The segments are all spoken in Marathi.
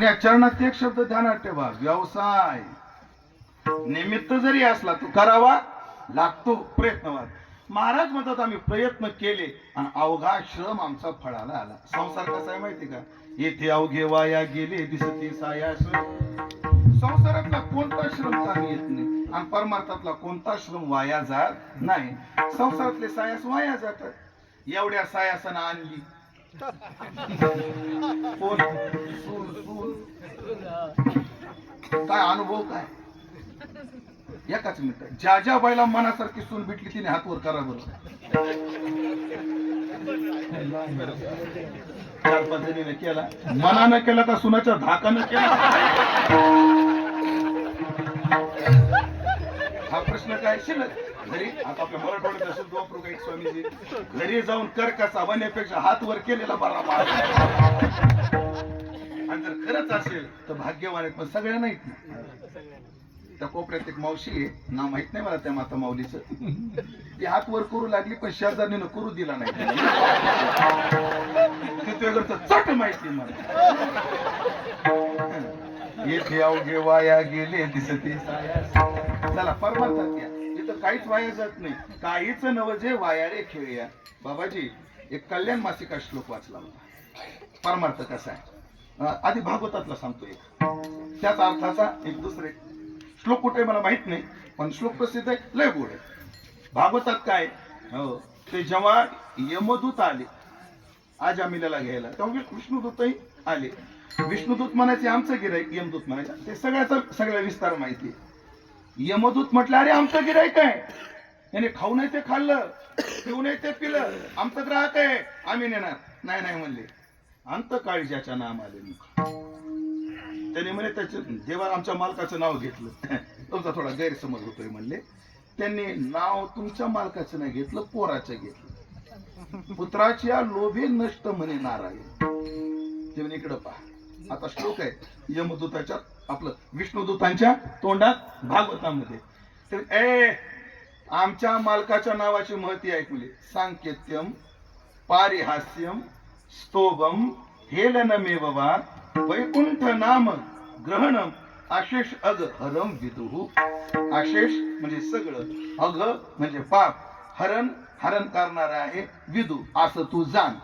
पण या चरणात एक शब्द ध्यानात ठेवा व्यवसाय. निमित्त जरी असला तो करावा लागतो प्रयत्नवाद महाराज म्हणतात आम्ही प्रयत्न केले आणि अवघा श्रम आमचा फळाला आला. संसार कसा आहे माहिती का? येथे अवघे वाया गेले दिसते साया संसारातला कोणता श्रम चांगली येत नाही आणि परमार्थातला कोणता श्रम वाया जात नाही. संसारातले सायास वाया जातात. एवढ्या सायासानं आणली. काय अनुभव काय? एकाच मिनिट. ज्या ज्या बाईला मनासारखी सून भेटली तिने हात वर करा बरं. चार पद्धतीने केला. मनानं केला का सुनाच्या धाकानं केला? हा प्रश्न काय? शिल्लक. घरी आता आपल्या मराठवाड्यात असेल वापरू काही स्वामीजी? घरी जाऊन कर का बनण्यापेक्षा हात वर केलेला बरा आणि जर खरंच असेल तर भाग्यवान आहेत पण सगळ्या नाहीत ना. त्या कोपऱ्यात एक मावशी आहे नाव माहीत नाही मला त्या माता माऊलीचं. ती हात वर करू लागली पण शेजारीनं करू दिला नाही. किती चट माहिती मला. येथे अवघे वाया गेले दिसते. चला परमार्थात या. इथं काहीच वाया जात नाही. काहीच नव जे वाया रे खेळूया. बाबाजी एक कल्याण मासिका श्लोक वाचला होता. परमार्थ कसा आहे? आधी भागवतातला सांगतो एक. त्याच अर्थाचा एक दुसरे. श्लोक कुठे मला माहीत नाही पण श्लोक प्रसिद्ध आहे लय गोड आहे. भागवतात काय? हो ते जेव्हा यमदूत आले आज आमिलाला घ्यायला तेव्हा कृष्णदूतही विष्णुदूतही आले. विष्णुदूत म्हणायचे आमचं गिराईक यमदूत म्हणायचं. ते सगळ्याचा सगळ्या विस्तार माहिती आहे. यमदूत म्हटलं अरे आमचं गिराईक आहे. याने खाऊ नाही ते खाल्लं पिऊ नाही ते पिलं. आमचं ग्राहक आहे आम्ही नेणार. नाही नाही म्हणले. अंत काळजाच्या नाम आले त्याने म्हणे त्याचे देवा आमच्या मालकाचं नाव घेतलं. तुमचा थोडा गैरसमज होतोय म्हणले. त्यांनी नाव तुमच्या मालकाचं नाही घेतलं पोराचं घेतलं. पुत्राच्या लोभे नष्ट म्हणे नारायण. ते म्हणे इकडं पहा. आता श्लोक आहे. यमदूताच्या आपलं विष्णुदूतांच्या तोंडात भागवतामध्ये. तर ए आमच्या मालकाच्या नावाची महती ऐकली सांकेत्यम पारिहास्यम स्तोभम हेलनमेव वा वैकुंठ नाम ग्रहणम आशेष अग हरम विदुहू आशेष म्हणजे सगळं अग म्हणजे पाप. हरण हरण करणार आहे विदू असं तू जाण.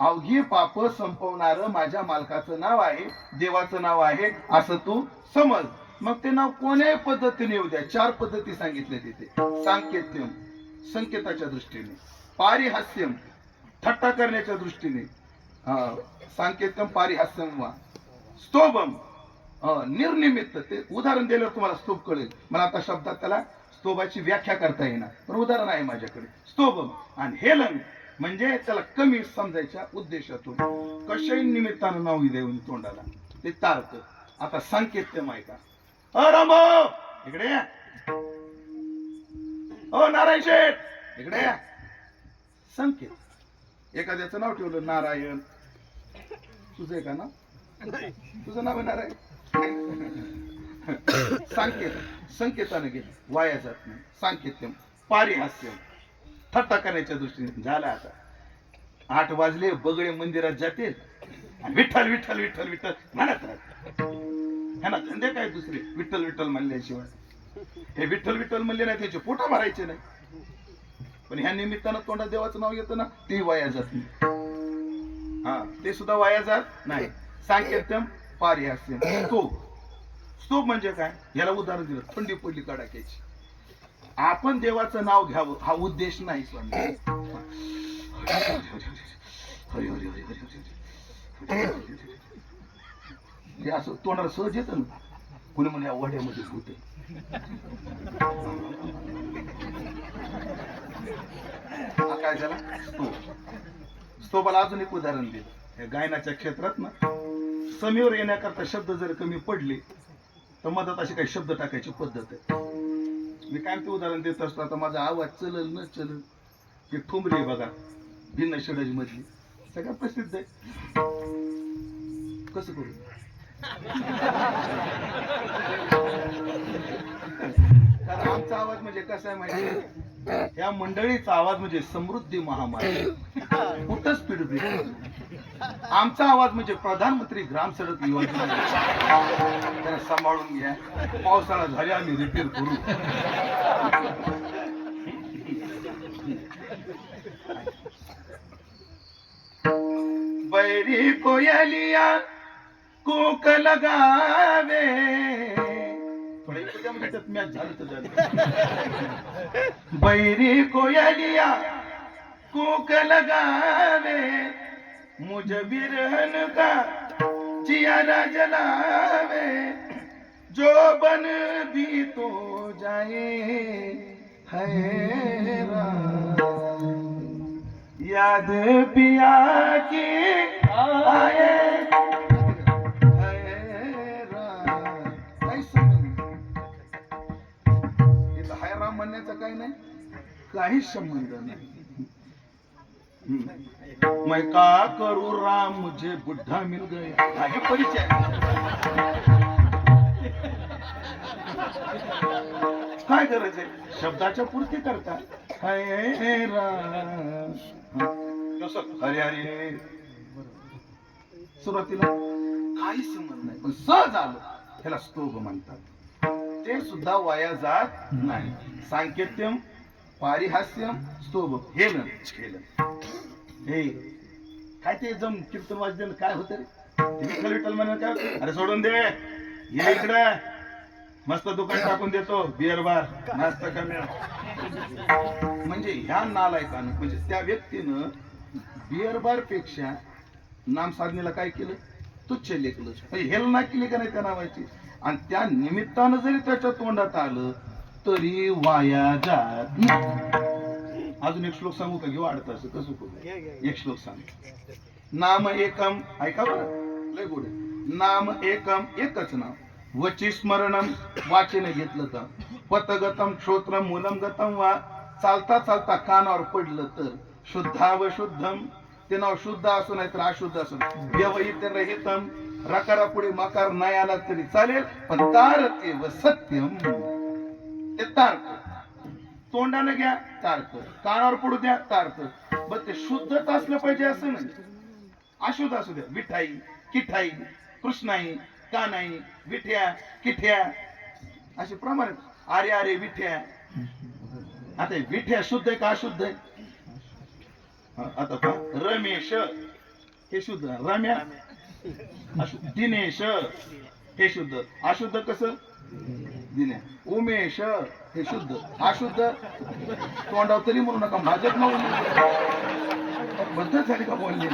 अवघी पाप संपवणार माझ्या मालकाचं नाव आहे देवाचं नाव आहे असं तू समज. मग ते नाव कोण्याही पद्धतीने येऊ द्या? चार पद्धती सांगितल्या तिथे. सांकेत्यम संकेताच्या दृष्टीने. पारिहास्यम थट्टा करण्याच्या दृष्टीने सांकेतम पारिहास्यम वा. स्तोभम निर्निमित्त. ते उदाहरण दिल्यावर तुम्हाला स्तोभ कळेल. मला आता शब्दात त्याला स्तोभाची व्याख्या करता येणार. पण उदाहरण आहे माझ्याकडे. स्तोभम. आणि हेलन म्हणजे त्याला कमी समजायच्या उद्देशातून. कशाही निमित्तानं नाव देऊन तोंडाला. ते तारत आता सांकेत्यम आहे का? अ राम! इकडे या. ओ नारायण शेठ! इकडे या. संकेत. एखाद्याचं नाव ठेवलं नारायण. तुझं आहे का ना तुझं नाव आहे नारायण? संकेत संकेताने घे वाया जात नाही. सांकेत्यम पारिहास्यम. थट्टा करण्याच्या दृष्टीने झाला आता. आठ वाजले बगळे मंदिरात जातील आणि विठ्ठल विठ्ठल विठ्ठल विठ्ठल म्हणत राहतात ह्यांना धंदे काय दुसरे? विठ्ठल विठ्ठल म्हणल्याशिवाय. हे विठ्ठल विठ्ठल म्हणले नाही त्याचे पोटा भरायचे नाही. पण ह्या निमित्तानं तोंडात देवाचं नाव येतं ना ते वाया जात नाही. हा ते सुद्धा वाया जात नाही. सांकेत्यम पारिहास्यम स्तूप. स्तूप म्हणजे काय? याला उदाहरण दिलं थंडी पडली कडाक्याची आपण देवाचं नाव घ्यावं हा उद्देश नाही स्वामी. हे असं तोंडाला सहज येतं ना. कुणी म्हणे या वड्यामध्ये होते. काय झाला? हो. स्तूप स्तूपाला अजून एक उदाहरण दिलं या गायनाच्या क्षेत्रात ना समीवर येण्याकरता शब्द जर कमी पडले तर मधात अशी काही शब्द टाकायची पद्धत आहे. मी काय ते उदाहरण देत असतो आता माझा आवाज चलल न चलल हे ठुमरी बघा भिन्न षडज मधली सगळ्यात प्रसिद्ध आहे. कसं करू? कारण आमचा आवाज म्हणजे कसा आहे माहिती या मंडळीचा आवाज म्हणजे समृद्धी महामारी कुठं स्पीड ब्रेक आमचा आवाज म्हणजे प्रधानमंत्री ग्राम सडक योजना. सांभाळून घ्या. पावसाळा झाले आम्ही रिपेअर करू. बैरी कोयलिया कोक लगावे. थोडं त्यात तर बैरी कोयलिया कोक लगावे मुझ बिरहन का जिया जलावे जो बन भी तो जाए है याद पिया की आए काय नाही. काहीच संबंध नाही. मैं का करू राम मुझे बुद्धा मिल गया? आहे परिचय. काय गरज आहे? शब्दाच्या पूर्ती करता हाय हरे हरे. सुरुवातीला काही संबंध नाही पण सहज आलं. ह्याला स्तोभ म्हणतात. ते सुद्धा वाया जात नाही. सांकेत्यम पारिहास्यम स्तोभ हेलन हेलन हे काय ते जम कीर्तन वाजन काय होतं रे? विठ्ठल म्हणा काय अरे सोडून दे. ये इकडे. मस्त दुकान टाकून देतो. Beer bar. मस्त कमी म्हणजे ह्या नालायकानं म्हणजे त्या व्यक्तीनं बिअर बारपेक्षा नाम साधनेला काय केलं? तुच्छ लेखलं. हेल ना केली का नाही त्या नावाची? आणि त्या निमित्तानं जरी त्याच्या तोंडात आलं तरी वाया जात नाही. अजून एक श्लोक सांगू का? घेऊ वाढत असं कसं करू? एक श्लोक सांग. नाम एकम ऐका बरं लय गोड. नाम एकम एकच नाव. वची स्मरणम वाचन घेतलं तर. पतगतम श्रोत्रम मूलम गतम वा. चालता चालता कानावर पडलं तर. शुद्धा व शुद्धम ते नाव शुद्ध असो नाही तर अशुद्ध असो व्यवहित रहितम रकारा पुढे माकार नाही आला तरी चालेल पण तारते व सत्यम. ते तारक. तोंडाने घ्या तारक. कानावर पडू द्या तारक. बर ते शुद्धच असलं पाहिजे असं नाही. अशुद्ध असू द्या. विठाई किठाई कृष्णाई कानाई विठ्या किठ्या. असे प्रमाण. आरे अरे अरे विठ्या. आता विठ्या शुद्ध आहे का अशुद्ध आहे? आता रमेश. हे शुद्ध. रम्या. दिनेश हे शुद्ध. अशुद्ध कसं? दिने. उमेश हे शुद्ध. अशुद्ध? तोंडाव तरी म्हणू नका. भाजप न बद्दल झाली का बोलली?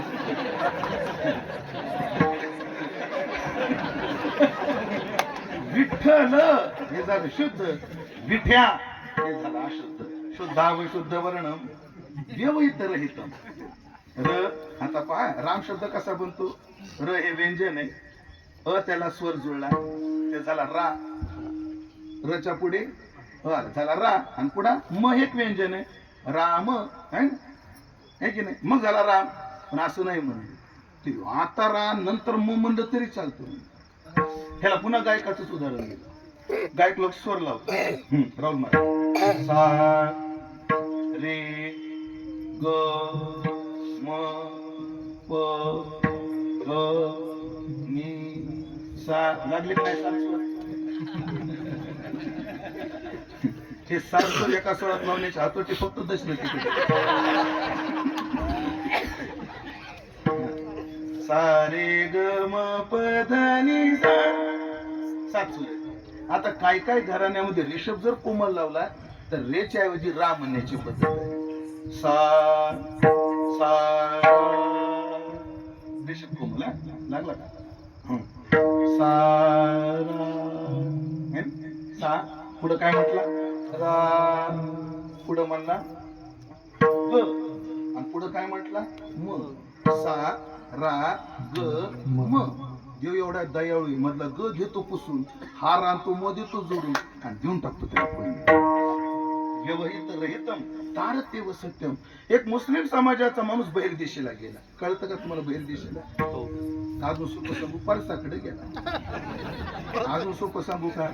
विठ्ठल हे झालं शुद्ध. विठ्या हे झालं अशुद्ध. शुद्धा व वर्णम व्यवहित रहितम र आता पहा राम शब्द कसा बनतो? र हे व्यंजन आहे. अ त्याला स्वर जुळला ते झाला रा. रच्या पुढे अ झाला रा आणि पुढा म हे एक व्यंजन आहे. राम आहे की नाही? मग झाला राम. पण असं नाही म्हणे. आता राम नंतर म म्हणलं तरी चालतो ह्याला पुन्हा गायकाचंच उदाहरण दिलं. गायक लोक स्वर लावतो राहुल महाराज सा रे ग म प सा लागले सात हे सात स्वर एका स्वरात लावण्याची हातोटी फक्त दशरथी सारे ग म प ध नि सा सात सूर आता काय काय घराण्यामध्ये रिषभ जर कोमल लावला तर रेच्या ऐवजी रा म्हणण्याची पद्धत आहे. सा देशात रिषभ लागला का सारा सा पुढं काय म्हटला? रा पुढं म्हणला ग आणि पुढं काय म्हटला म सा रा ग म. देव एवढ्या दयाळू मधला ग घेतो पुसून. हा रानतो म देतो जोडून. आणि देऊन टाकतो त्याला पुढे. व्यवहित रहितम तारतेव सत्यम. एक मुस्लिम समाजाचा माणूस बहिर्देशीला गेला. कळतं का तुम्हाला बहिर्देशीला? हो. अजून सोपं सांगू परसाकडे गेला. अजून सोपं सांगू का?